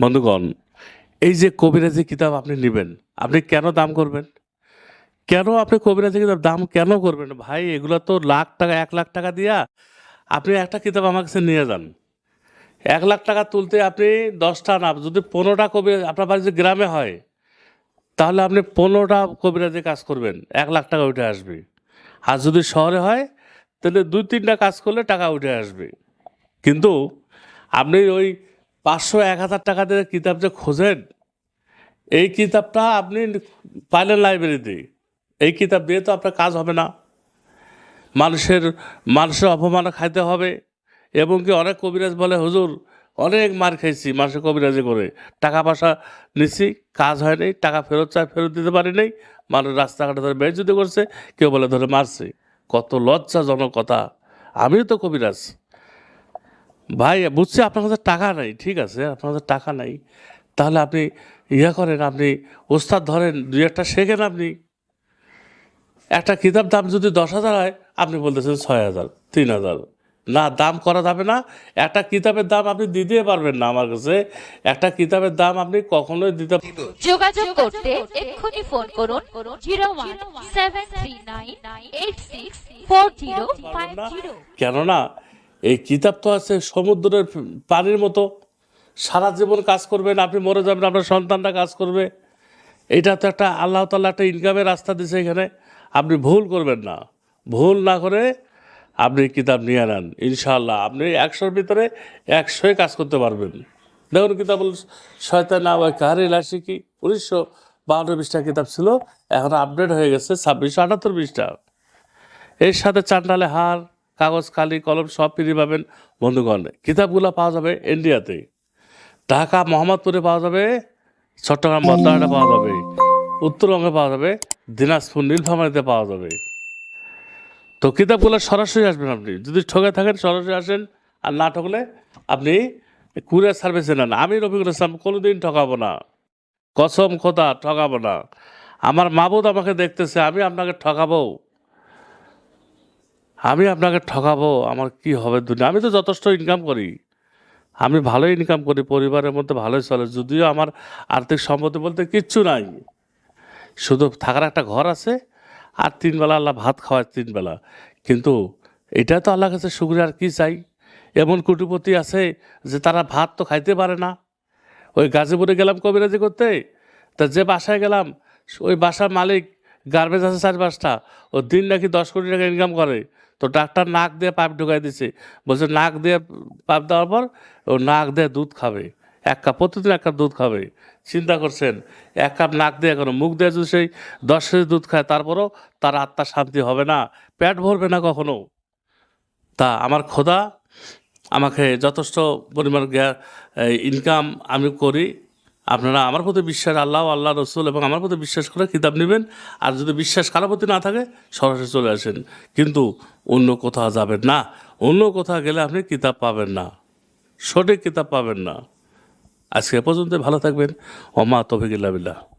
বন্ধুগণ, এই যে কবিরাজি কিতাব আপনি নেবেন, আপনি কেন দাম করবেন? কেন আপনি কবিরাজি কিতাব দাম কেন করবেন? ভাই, এগুলো তো লাখ টাকা, এক লাখ টাকা দিয়া আপনি একটা কিতাব আমার কাছে নিয়ে যান। এক লাখ টাকা তুলতে আপনি দশটা না, যদি পনেরোটা কবি, আপনার বাড়ি যদি গ্রামে হয়, তাহলে আপনি পনেরোটা কবিরাজি কাজ করবেন, এক লাখ টাকা উঠে আসবে। আর যদি শহরে হয়, তাহলে দুই তিনটা কাজ করলে টাকা উঠে আসবে। কিন্তু আপনি ওই পাঁচশো এক হাজার টাকা দিয়ে কিতাব যে খোঁজেন, এই কিতাবটা আপনি পাইলেন লাইব্রেরিতে এই কিতাব দিয়ে তো আপনার কাজ হবে না। মানুষের মানুষের অপমান খাইতে হবে এবং কি অনেক কবিরাজ বলে, হুজুর, অনেক মার খাইছি। মানুষের কবিরাজি করে। টাকা পয়সা নিচ্ছি কাজ হয়নি টাকা ফেরত চায় ফেরত দিতে পারি নাই। মানুষ রাস্তাঘাটে ধরে বেজুতি করছে, কেউ বলে ধরে মারছে। কত লজ্জাজনক কথা। আমিও তো কবিরাজ। ভাই বুঝছি আপনার কাছে টাকা নাই ঠিক আছে আপনার কাছে টাকা নাই। তাহলে আপনি ইয়া করেন আপনি ওস্তাদ ধরেন দুই একটা শেখেন আপনি। একটা কিতাব দাম যদি দশ হাজার হয় আপনি বলতেছেন ছয় হাজার তিন হাজার। না দাম করা যাবে না। একটা কিতাবের দাম আপনি দিতে পারবেন না আমার কাছে। একটা কিতাবের দাম আপনি কখনোই দিতে যোগাযোগ করতে এক্ষুনি ফোন করুন zero one seven three nine eight six four zero. কেননা এই কিতাব তো আছে সমুদ্রের পানির মতো। সারা জীবন কাজ করবেন, আপনি মরে যাবেন, আপনার সন্তানরা কাজ করবে। এটা তো একটা আল্লাহ তাল্লাহ একটা ইনকামের রাস্তা দিছে এখানে। আপনি ভুল করবেন না। ভুল না করে আপনি কিতাব নিয়ে নেন, ইনশাআল্লাহ। আপনি একশোর ভিতরে একশোই কাজ করতে পারবেন। দেখুন কিতাব শয়তান ওই কাহারি লাশি কি উনিশশো বাহান্ন পৃষ্ঠা কিতাব ছিল, এখন আপডেট হয়ে গেছে, ছাব্বিশশো আটাত্তর পৃষ্ঠা। এর সাথে চান্ডালে হার কাগজ, খালি, কলম সব ফিরে পাবেন বন্ধুগণ। কিতাবগুলো পাওয়া যাবে ইন্ডিয়াতে ঢাকা, মোহাম্মদপুরে পাওয়া যাবে, চট্টগ্রাম বর্তমানে পাওয়া যাবে উত্তরবঙ্গে পাওয়া যাবে, দিনাজপুর, নীলফামারিতে পাওয়া যাবে। তো কিতাবগুলো সরাসরি আসবেন আপনি। যদি ঠকে থাকেন, সরাসরি আসেন, আর না ঠকলে আপনি কুরিয়ার সার্ভিসে নেন। আমি রফিকুল ইসলাম, কোনোদিন ঠকাবো না। কসম খোদা, ঠকাবো না। আমার মাবুদ আমাকে দেখতেছে, আমি আপনাকে ঠকাবো। আমি আপনাকে ঠকাবো, আমার কি হবে দুনিয়া? আমি তো যথেষ্ট ইনকাম করি। আমি ভালোই ইনকাম করি, পরিবারের মধ্যে ভালোই চলে। যদিও আমার আর্থিক সম্পত্তি বলতে কিচ্ছু নাই। শুধু থাকার একটা ঘর আছে আর তিনবেলা আল্লাহ ভাত খাওয়ায় তিনবেলা কিন্তু এটা তো আল্লাহ কাছে শুক্রিয়া, আর কী চাই? এমন কুটিপতি আছে যে তারা ভাত তো খাইতে পারে না। ওই গাজীপুরে গেলাম কবিরাজি করতে। তা যে বাসায় গেলাম, ওই বাসার মালিক গার্বেজ আছে চার পাঁচটা। ও দিন নাকি দশ কোটি টাকা ইনকাম করে। তো ডাক্তার নাক দিয়ে পাইপ ঢুকাই দিছে। বলছে নাক দিয়ে পাইপ দেওয়ার পর ও নাক দিয়ে দুধ খাবে। এক কাপ, প্রতিদিন এক কাপ দুধ খাবে। চিন্তা করছেন, এক কাপ নাক দিয়ে এখন মুখ দিয়ে যদি সেই দশ কেজি দুধ খায়, তারপরও তার আত্মা শান্তি হবে না। পেট ভরবে না কখনো। তা আমার খোদা, আমাকে যথেষ্ট পরিমাণ ইনকাম আমি করি। আপনারা আমার প্রতি বিশ্বাস, আল্লাহ আল্লাহ, রসুল এবং আমার প্রতি বিশ্বাস করে কিতাব নেবেন। আর যদি বিশ্বাস কারও প্রতি না থাকে, সরাসরি চলে আসেন। কিন্তু অন্য কোথাও যাবেন না। অন্য কোথাও গেলে আপনি কিতাব পাবেন না। সঠিক কিতাব পাবেন না। আজকে পর্যন্ত ভালো থাকবেন। ও মা বিল্লাহ।